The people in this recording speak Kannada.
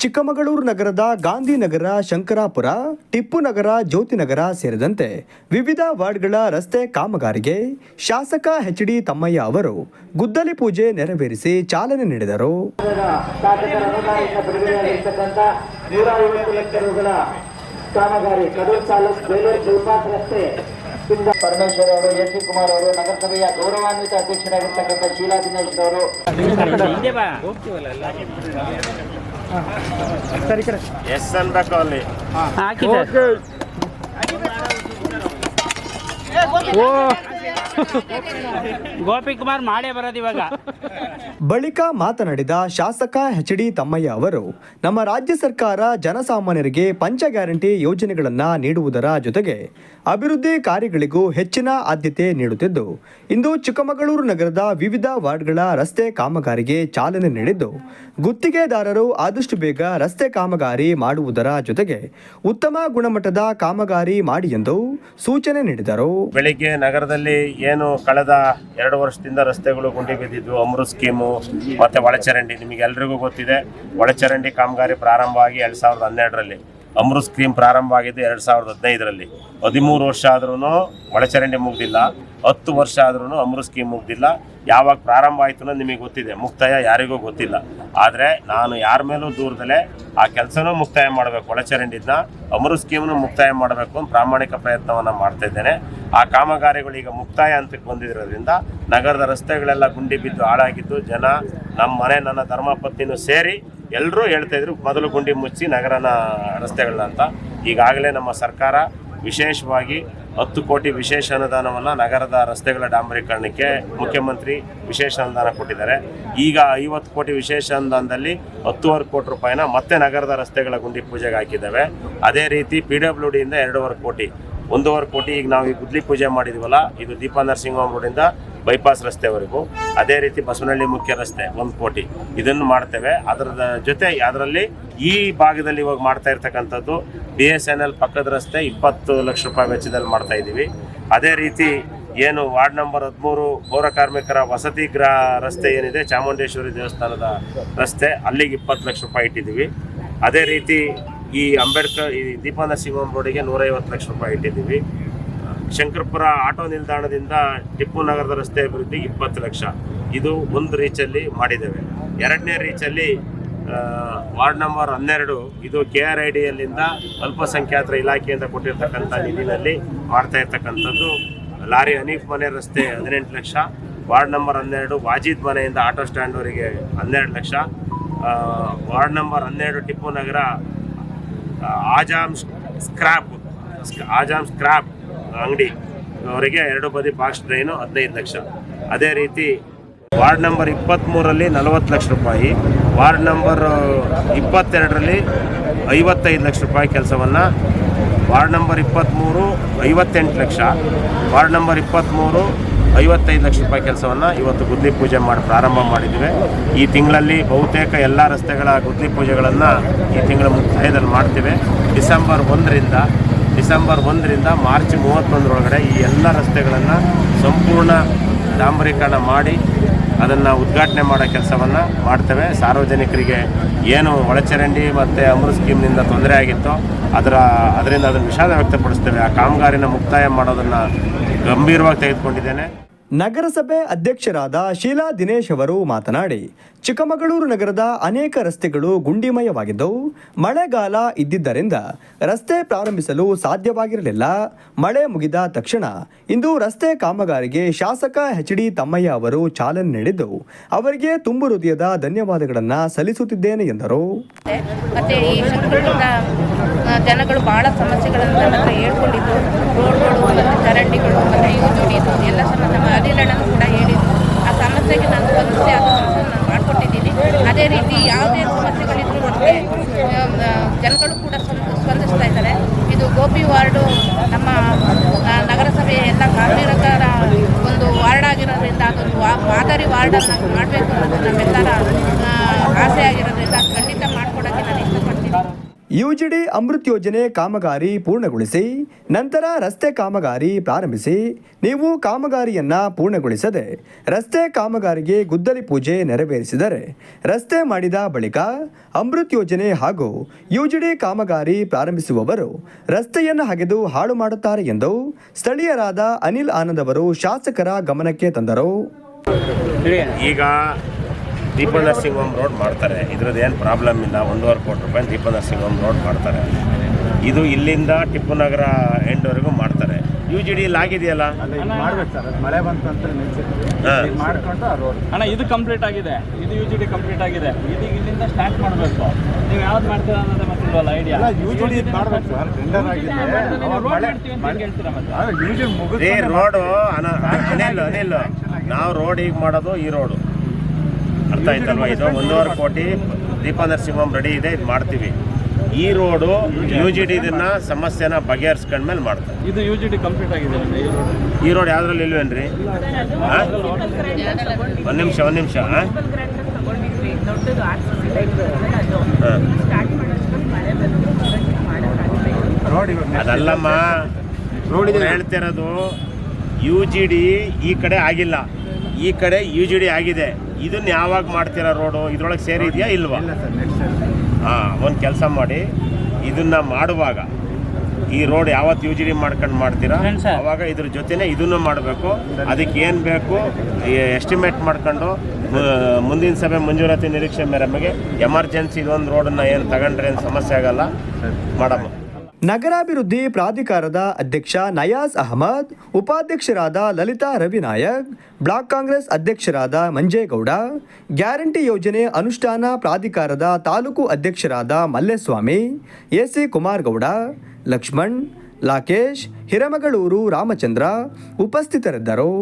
ಚಿಕ್ಕಮಗಳೂರು ನಗರದ ಗಾಂಧಿನಗರ ಶಂಕರಾಪುರ ಟಿಪ್ಪು ನಗರ ಜ್ಯೋತಿನಗರ ಸೇರಿದಂತೆ ವಿವಿಧ ವಾರ್ಡ್ಗಳ ರಸ್ತೆ ಕಾಮಗಾರಿಗೆ ಶಾಸಕ ಎಚ್ ಡಿ ತಮ್ಮಯ್ಯ ಅವರು ಗುದ್ದಲಿ ಪೂಜೆ ನೆರವೇರಿಸಿ ಚಾಲನೆ ನೀಡಿದರು. ಕಾಮಗಾರಿ ಕಡೂರು ತಾಲೂಕು ಬೇಲೂರು ಬೈಪಾಸ್ ರಸ್ತೆ ಪರಮೇಶ್ವರ್ ಅವರು. ಎಸ್ ಕುಮಾರ್ ಅವರು ನಗರಸಭೆಯ ಗೌರವಾನ್ವಿತ ಅಧ್ಯಕ್ಷರಾಗಿರ್ತಕ್ಕಂಥ ಶೀಲಾ ದಿನೇಶ್ ಅವರು ಎಸ್ ಅನ್ಬೇಕು ಅಲ್ಲಿ ಗೋಪಿಕುಮಾರ್ ಮಾಡೇ ಬರೋದು ಇವಾಗ. ಬಳಿಕ ಮಾತನಾಡಿದ ಶಾಸಕ ಎಚ್ ಡಿ ತಮ್ಮಯ್ಯ ಅವರು ನಮ್ಮ ರಾಜ್ಯ ಸರ್ಕಾರ ಜನಸಾಮಾನ್ಯರಿಗೆ ಪಂಚ ಗ್ಯಾರಂಟಿ ಯೋಜನೆಗಳನ್ನು ನೀಡುವುದರ ಜೊತೆಗೆ ಅಭಿವೃದ್ಧಿ ಕಾರ್ಯಗಳಿಗೂ ಹೆಚ್ಚಿನ ಆದ್ಯತೆ ನೀಡುತ್ತಿದ್ದು ಇಂದು ಚಿಕ್ಕಮಗಳೂರು ನಗರದ ವಿವಿಧ ವಾರ್ಡ್ಗಳ ರಸ್ತೆ ಕಾಮಗಾರಿಗೆ ಚಾಲನೆ ನೀಡಿದ್ದು ಗುತ್ತಿಗೆದಾರರು ಆದಷ್ಟು ಬೇಗ ರಸ್ತೆ ಕಾಮಗಾರಿ ಮಾಡುವುದರ ಜೊತೆಗೆ ಉತ್ತಮ ಗುಣಮಟ್ಟದ ಕಾಮಗಾರಿ ಮಾಡಿ ಎಂದು ಸೂಚನೆ ನೀಡಿದರು. ಬೆಳಿಗ್ಗೆ ನಗರದಲ್ಲಿ ಏನು ಕಳೆದ ಎರಡು ವರ್ಷದಿಂದ ರಸ್ತೆಗಳು ಗುಂಡಿ ಬಿದ್ದಿದ್ವು, ಅಮೃತ್ ಸ್ಕೀಮು, ಮತ್ತು ಒಳಚರಂಡಿ ನಿಮಗೆ ಎಲ್ರಿಗೂ ಗೊತ್ತಿದೆ, ಒಳಚರಂಡಿ ಕಾಮಗಾರಿ ಪ್ರಾರಂಭವಾಗಿ ಎರಡ್ ಸಾವಿರದ ಹನ್ನೆರಡರಲ್ಲಿ. ಅಮೃತ್ ಸ್ಕೀಮ್ ಪ್ರಾರಂಭ ಆಗಿದ್ದು ಎರಡು ಸಾವಿರದ ಹದಿನೈದರಲ್ಲಿ. ಹದಿಮೂರು ವರ್ಷ ಆದ್ರೂ ಒಳಚರಂಡಿ ಮುಗ್ದಿಲ್ಲ. ಹತ್ತು ವರ್ಷ ಆದ್ರೂ ಅಮೃತ್ ಸ್ಕೀಮ್ ಮುಗ್ದಿಲ್ಲ. ಯಾವಾಗ ಪ್ರಾರಂಭ ಆಯಿತು ನಿಮಗೆ ಗೊತ್ತಿದೆ. ಮುಕ್ತಾಯ ಯಾರಿಗೂ ಗೊತ್ತಿಲ್ಲ. ಆದರೆ ನಾನು ಯಾರ ಮೇಲೂ ದೂರದಲ್ಲೇ ಆ ಕೆಲಸನೂ ಮುಕ್ತಾಯ ಮಾಡಬೇಕು ಒಳಚರಂಡಿದ್ದ ಅಮೃತ್ ಸ್ಕೀಮ್ನು ಮುಕ್ತಾಯ ಮಾಡಬೇಕು ಅಂತ ಪ್ರಾಮಾಣಿಕ ಪ್ರಯತ್ನವನ್ನು ಮಾಡ್ತಾ ಇದ್ದೇನೆ. ಆ ಕಾಮಗಾರಿಗಳು ಈಗ ಮುಕ್ತಾಯ ಹಂತಕ್ಕೆ ಬಂದಿರೋದ್ರಿಂದ ನಗರದ ರಸ್ತೆಗಳೆಲ್ಲ ಗುಂಡಿ ಬಿದ್ದು ಹಾಳಾಗಿದ್ದು ಜನ ನಮ್ಮ ಮನೆ, ನನ್ನ ಧರ್ಮಪತ್ನಿನೂ ಸೇರಿ ಎಲ್ಲರೂ ಹೇಳ್ತಾ ಇದ್ರು, ಮೊದಲು ಗುಂಡಿ ಮುಚ್ಚಿ ನಗರನ ರಸ್ತೆಗಳನ್ನ ಅಂತ. ಈಗಾಗಲೇ ನಮ್ಮ ಸರ್ಕಾರ ವಿಶೇಷವಾಗಿ ಹತ್ತು ಕೋಟಿ ವಿಶೇಷ ಅನುದಾನವನ್ನು ನಗರದ ರಸ್ತೆಗಳ ಡಾಂಬರೀಕರಣಕ್ಕೆ ಮುಖ್ಯಮಂತ್ರಿ ವಿಶೇಷ ಅನುದಾನ ಕೊಟ್ಟಿದ್ದಾರೆ. ಈಗ ಐವತ್ತು ಕೋಟಿ ವಿಶೇಷ ಅನುದಾನದಲ್ಲಿ ಹತ್ತುವರೆ ಕೋಟಿ ರೂಪಾಯಿನ ಮತ್ತೆ ನಗರದ ರಸ್ತೆಗಳ ಗುಂಡಿ ಪೂಜೆಗೆ ಹಾಕಿದ್ದಾವೆ. ಅದೇ ರೀತಿ ಪಿ ಡಬ್ಲ್ಯೂ ಡಿಯಿಂದ ಎರಡೂವರೆ ಕೋಟಿ, ಒಂದೂವರೆ ಕೋಟಿ ಈಗ ನಾವು ಈ ಗುದ್ಲಿ ಪೂಜೆ ಮಾಡಿದ್ವಲ್ಲ, ಇದು ದೀಪಾ ನರಸಿಂಹಂ ರೋಡಿಂದ ಬೈಪಾಸ್ ರಸ್ತೆವರೆಗೂ ಅದೇ ರೀತಿ ಬಸವನಹಳ್ಳಿ ಮುಖ್ಯ ರಸ್ತೆ, ಒಂದು ಕೋಟಿ. ಇದನ್ನು ಮಾಡ್ತೇವೆ. ಅದರ ಜೊತೆ ಅದರಲ್ಲಿ ಈ ಭಾಗದಲ್ಲಿ ಇವಾಗ ಮಾಡ್ತಾ ಇರ್ತಕ್ಕಂಥದ್ದು ಬಿ ಎಸ್ ಎನ್ ಎಲ್ ಪಕ್ಕದ ರಸ್ತೆ ಇಪ್ಪತ್ತು ಲಕ್ಷ ರೂಪಾಯಿ ವೆಚ್ಚದಲ್ಲಿ ಮಾಡ್ತಾ ಇದ್ದೀವಿ. ಅದೇ ರೀತಿ ಏನು ವಾರ್ಡ್ ನಂಬರ್ ಹದಿಮೂರು ಪೌರ ಕಾರ್ಮಿಕರ ವಸತಿ ಗೃಹ ರಸ್ತೆ ಏನಿದೆ, ಚಾಮುಂಡೇಶ್ವರಿ ದೇವಸ್ಥಾನದ ರಸ್ತೆ, ಅಲ್ಲಿಗೆ ಇಪ್ಪತ್ತು ಲಕ್ಷ ರೂಪಾಯಿ ಇಟ್ಟಿದ್ದೀವಿ. ಅದೇ ರೀತಿ ಈ ಅಂಬೇಡ್ಕರ್, ಈ ದೀಪಾ ನರಸಿಂಹಂ ರೋಡಿಗೆ ನೂರೈವತ್ತು ಲಕ್ಷ ರೂಪಾಯಿ ಇಟ್ಟಿದ್ದೀವಿ. ಶಂಕರಪುರ ಆಟೋ ನಿಲ್ದಾಣದಿಂದ ಟಿಪ್ಪು ನಗರದ ರಸ್ತೆ ಅಭಿವೃದ್ಧಿ ಇಪ್ಪತ್ತು ಲಕ್ಷ. ಇದು ಒಂದು ರೀಚಲ್ಲಿ ಮಾಡಿದ್ದೇವೆ. ಎರಡನೇ ರೀಚಲ್ಲಿ ವಾರ್ಡ್ ನಂಬರ್ ಹನ್ನೆರಡು, ಇದು ಕೆ ಆರ್ ಐ ಡಿಯಲ್ಲಿಂದ ಅಲ್ಪಸಂಖ್ಯಾತರ ಇಲಾಖೆಯಿಂದ ಕೊಟ್ಟಿರ್ತಕ್ಕಂಥ ನಿಧಿನಲ್ಲಿ ಮಾಡ್ತಾ ಇರ್ತಕ್ಕಂಥದ್ದು. ಲಾರಿ ಹನೀಫ್ ಮನೆ ರಸ್ತೆ ಹದಿನೆಂಟು ಲಕ್ಷ. ವಾರ್ಡ್ ನಂಬರ್ ಹನ್ನೆರಡು, ವಾಜಿದ್ ಮನೆಯಿಂದ ಆಟೋ ಸ್ಟ್ಯಾಂಡ್ವರೆಗೆ ಹನ್ನೆರಡು ಲಕ್ಷ. ವಾರ್ಡ್ ನಂಬರ್ ಹನ್ನೆರಡು, ಟಿಪ್ಪು ನಗರ ಆಜಾಮ್ ಸ್ಕ್ರಾಪ್ ಆಜಾಮ್ ಸ್ಕ್ರಾಪ್ ಅಂಗಡಿ. ಅವರಿಗೆ ಎರಡು ಬದಿ ಫಾಸ್ಟ್ ಡ್ರೈನು ಹದಿನೈದು ಲಕ್ಷ. ಅದೇ ರೀತಿ ವಾರ್ಡ್ ನಂಬರ್ ಇಪ್ಪತ್ತ್ಮೂರಲ್ಲಿ ನಲವತ್ತು ಲಕ್ಷ ರೂಪಾಯಿ, ವಾರ್ಡ್ ನಂಬರ್ ಇಪ್ಪತ್ತೆರಡರಲ್ಲಿ ಐವತ್ತೈದು ಲಕ್ಷ ರೂಪಾಯಿ ಕೆಲಸವನ್ನು ವಾರ್ಡ್ ನಂಬರ್ ಇಪ್ಪತ್ತ್ಮೂರು ಐವತ್ತೆಂಟು ಲಕ್ಷ, ವಾರ್ಡ್ ನಂಬರ್ ಇಪ್ಪತ್ತ್ಮೂರು ಐವತ್ತೈದು ಲಕ್ಷ ರೂಪಾಯಿ ಕೆಲಸವನ್ನು ಇವತ್ತು ಗುದ್ಲಿ ಪೂಜೆ ಮಾಡಿ ಪ್ರಾರಂಭ ಮಾಡಿದ್ದೇವೆ ಈ ತಿಂಗಳಲ್ಲಿ ಬಹುತೇಕ ಎಲ್ಲ ರಸ್ತೆಗಳ ಗುದ್ಲಿ ಪೂಜೆಗಳನ್ನು ಈ ತಿಂಗಳ ಮುಕ್ತಾಯದಲ್ಲಿ ಮಾಡ್ತೇವೆ. ಡಿಸೆಂಬರ್ ಒಂದರಿಂದ ಡಿಸೆಂಬರ್ ಒಂದರಿಂದ ಮಾರ್ಚ್ ಮೂವತ್ತೊಂದರೊಳಗಡೆ ಈ ಎಲ್ಲ ರಸ್ತೆಗಳನ್ನು ಸಂಪೂರ್ಣ ಡಾಂಬರೀಕರಣ ಮಾಡಿ ಅದನ್ನು ಉದ್ಘಾಟನೆ ಮಾಡೋ ಕೆಲಸವನ್ನು ಮಾಡ್ತೇವೆ. ಸಾರ್ವಜನಿಕರಿಗೆ ಏನು ಒಳಚರಂಡಿ ಮತ್ತು ಅಮೃತ್ ಸ್ಕೀಮ್ನಿಂದ ತೊಂದರೆ ಆಗಿತ್ತೋ ಅದರ, ಅದರಿಂದ ಅದನ್ನು ವಿಷಾದ ವ್ಯಕ್ತಪಡಿಸ್ತೇವೆ. ಆ ಕಾಮಗಾರಿನ ಮುಕ್ತಾಯ ಮಾಡೋದನ್ನು ಗಂಭೀರವಾಗಿ ತೆಗೆದುಕೊಂಡಿದ್ದೇನೆ. ನಗರಸಭೆ ಅಧ್ಯಕ್ಷರಾದ ಶೀಲಾ ದಿನೇಶ್ ಅವರು ಮಾತನಾಡಿ, ಚಿಕ್ಕಮಗಳೂರು ನಗರದ ಅನೇಕ ರಸ್ತೆಗಳು ಗುಂಡಿಮಯವಾಗಿದ್ದವು. ಮಳೆಗಾಲ ಇದ್ದಿದ್ದರಿಂದ ರಸ್ತೆ ಪ್ರಾರಂಭಿಸಲು ಸಾಧ್ಯವಾಗಿರಲಿಲ್ಲ. ಮಳೆ ಮುಗಿದ ತಕ್ಷಣ ಇಂದು ರಸ್ತೆ ಕಾಮಗಾರಿಗೆ ಶಾಸಕ ಎಚ್ ಡಿ ತಮ್ಮಯ್ಯ ಅವರು ಚಾಲನೆ ನೀಡಿದ್ದು, ಅವರಿಗೆ ತುಂಬು ಹೃದಯದ ಧನ್ಯವಾದಗಳನ್ನು ಸಲ್ಲಿಸುತ್ತಿದ್ದೇನೆ ಎಂದರು. ಜನಗಳು ಬಹಳ ಸಮಸ್ಯೆಗಳನ್ನು ಹೇಳ್ಕೊಂಡಿದ್ದು ಚರಂಡಿಗಳು ಮತ್ತು ಯೂಸ್ ಇದು ಎಲ್ಲ ಸಂಬಂಧ ಅನಿಲಣ್ಣನು ಕೂಡ ಹೇಳಿದ್ದು ಆ ಸಮಸ್ಯೆಗೆ ನಾನು ಸ್ಪಂದಿಸಿ ಆ ಸಮಸ್ಯೆ ನಾನು ಮಾಡಿಕೊಟ್ಟಿದ್ದೀನಿ. ಅದೇ ರೀತಿ ಯಾವುದೇ ಸಮಸ್ಯೆಗಳಿದ್ರೂ ಅಷ್ಟೇ ಜನಗಳು ಕೂಡ ಸ್ಪಂದ- ಸ್ಪಂದಿಸ್ತಾ ಇದ್ದಾರೆ. ಇದು ಗೋಪಿ ವಾರ್ಡು ನಮ್ಮ ನಗರಸಭೆಯ ಎಲ್ಲ ಕಾರ್ಮಿಕರ ಒಂದು ವಾರ್ಡ್ ಆಗಿರೋದ್ರಿಂದ ಅದೊಂದು ವಾ- ಮಾದರಿ ವಾರ್ಡನ್ನು ಮಾಡಬೇಕು ಅನ್ನೋದು ನಮ್ಮೆಲ್ಲರ ಆಸೆ ಆಗಿರೋದ್ರಿಂದ ಖಂಡಿತ ಮಾಡಿಕೊಡೋಕ್ಕೆ ನಾನು ಇಷ್ಟಪಡ್ತೀನಿ. ಯುಜಿಡಿ ಅಮೃತ್ ಯೋಜನೆ ಕಾಮಗಾರಿ ಪೂರ್ಣಗೊಳಿಸಿ ನಂತರ ರಸ್ತೆ ಕಾಮಗಾರಿ ಪ್ರಾರಂಭಿಸಿ ನೀವು ಕಾಮಗಾರಿಯನ್ನು ಪೂರ್ಣಗೊಳಿಸದೆ ರಸ್ತೆ ಕಾಮಗಾರಿಗೆ ಗುದ್ದಲಿ ಪೂಜೆ ನೆರವೇರಿಸಿದರೆ ರಸ್ತೆ ಮಾಡಿದ ಬಳಿಕ ಅಮೃತ್ ಯೋಜನೆ ಹಾಗೂ ಯುಜಿಡಿ ಕಾಮಗಾರಿ ಪ್ರಾರಂಭಿಸುವವರು ರಸ್ತೆಯನ್ನು ಹಗೆದು ಹಾಳು ಮಾಡುತ್ತಾರೆ ಎಂದು ಸ್ಥಳೀಯರಾದ ಅನಿಲ್ ಆನಂದ್ ಅವರು ಶಾಸಕರ ಗಮನಕ್ಕೆ ತಂದರು. ಈಗ ದೀಪ ನರ್ಸಿಂಗ್ ಹೋಮ್ ರೋಡ್ ಮಾಡ್ತಾರೆ. ಇದ್ರದ್ದು ಏನು ಪ್ರಾಬ್ಲಮ್ ಇಲ್ಲ. ಒಂದೂವರೆ ಕೋಟಿ ರೂಪಾಯಿ ದೀಪ ನರ್ಸಿಂಗ್ ಹೋಮ್ ರೋಡ್ ಮಾಡ್ತಾರೆ. ಇದು ಇಲ್ಲಿಂದ ಟಿಪ್ಪು ನಗರ ಎಂಡ್ವರೆಗೂ ಮಾಡ್ತಾರೆ. ಯು ಜಿ ಡಿ ಆಗಿದೆಯಲ್ಲ? ಮಾಡ್ಬೇಕು ಸರ್. ಅದು ಮಳೆ ಅಣ್ಣ ಇದು ಕಂಪ್ಲೀಟ್ ಆಗಿದೆ. ಇದು ಯು ಜಿ ಡಿ ಕಂಪ್ಲೀಟ್ ಆಗಿದೆ. ಇದು ಇಲ್ಲಿಂದ ಸ್ಟಾರ್ಟ್ ಮಾಡಬೇಕು. ನೀವು ಯಾವ್ದು ಮಾಡ್ತೀರಾ ಅನ್ನೋದೇ ಗೊತ್ತಿಲ್ವಲ್ಲ ಐಡಿಯಾ ಎಲ್ಲ ಯೂಶಲಿ ಮಾಡಬೇಕು ಸರ್. ಟೆಂಡರ್ ಆಗಿದೆ. ರೋಡು ಅನ ಅನಿಲ್ ಅನಿಲ್. ನಾವು ರೋಡ್ ಈಗ ಮಾಡೋದು ಈ ರೋಡು ಅರ್ಥ ಆಯ್ತಲ್ವ ಇದು? ಒಂದೂವರೆ ಕೋಟಿ ದೀಪ ನರಸಿಂಹಂ ಹೋಮ್ ರೆಡಿ ಇದೆ ಇದು ಮಾಡ್ತೀವಿ. ಈ ರೋಡು ಯು ಜಿ ಡಿ ಇದನ್ನ ಸಮಸ್ಯೆನ ಬಗೆಹರಿಸ್ಕೊಂಡ್ಮೇಲೆ ಮಾಡ್ತಾರೆ. ಇದು ಯು ಜಿ ಡಿ ಕಂಪ್ಲೀಟ್ ಆಗಿದೆ ಈ ರೋಡ್ ಯಾವ್ದ್ರಲ್ಲಿ ಇಲ್ವೇನ್ರಿ? ಒಂದು ನಿಮಿಷ ಒಂದು ನಿಮಿಷ ಅದಲ್ಲಮ್ಮ ರೋಡ್ ಹೇಳ್ತಿರೋದು ಯು ಜಿ ಡಿ ಈ ಕಡೆ ಆಗಿಲ್ಲ. ಈ ಕಡೆ ಯು ಜಿ ಡಿ ಆಗಿದೆ. ಇದನ್ನ ಯಾವಾಗ ಮಾಡ್ತೀರಾ ರೋಡು? ಇದ್ರೊಳಗೆ ಸೇರಿದೆಯಾ ಇಲ್ವಾ? ಹಾಂ ಒಂದು ಕೆಲಸ ಮಾಡಿ ಇದನ್ನ ಮಾಡುವಾಗ ಈ ರೋಡ್ ಯಾವತ್ತು ಯು ಮಾಡ್ಕೊಂಡು ಮಾಡ್ತೀರಾ. ಅವಾಗ ಇದ್ರ ಜೊತೆನೆ ಇದನ್ನು ಮಾಡಬೇಕು. ಅದಕ್ಕೆ ಏನು ಬೇಕು? ಎಸ್ಟಿಮೇಟ್ ಮಾಡ್ಕೊಂಡು ಮುಂದಿನ ಸಭೆ ಮಂಜೂರಾತಿ ನಿರೀಕ್ಷೆ ಮೇರೆಮಗೆ ಎಮರ್ಜೆನ್ಸಿ ಇದೊಂದು ರೋಡನ್ನ ಏನು ತಗೊಂಡ್ರೆ ಏನು ಸಮಸ್ಯೆ ಆಗಲ್ಲ. ಮಾಡಮ್ಮ ನಗರಾಭಿವೃದ್ಧಿ ಪ್ರಾಧಿಕಾರದ ಅಧ್ಯಕ್ಷ ನಯಾಜ್ ಅಹಮದ್, ಉಪಾಧ್ಯಕ್ಷರಾದ ಲಲಿತಾ ರವಿನಾಯಕ್, ಬ್ಲಾಕ್ ಕಾಂಗ್ರೆಸ್ ಅಧ್ಯಕ್ಷರಾದ ಮಂಜೇಗೌಡ, ಗ್ಯಾರಂಟಿ ಯೋಜನೆ ಅನುಷ್ಠಾನ ಪ್ರಾಧಿಕಾರದ ತಾಲೂಕು ಅಧ್ಯಕ್ಷರಾದ ಮಲ್ಲೇಸ್ವಾಮಿ, ಎಸಿ ಕುಮಾರ್ಗೌಡ, ಲಕ್ಷ್ಮಣ್ ಲಾಕೇಶ್ ಹಿರಮಗಳೂರು ರಾಮಚಂದ್ರ ಉಪಸ್ಥಿತರಿದ್ದರು.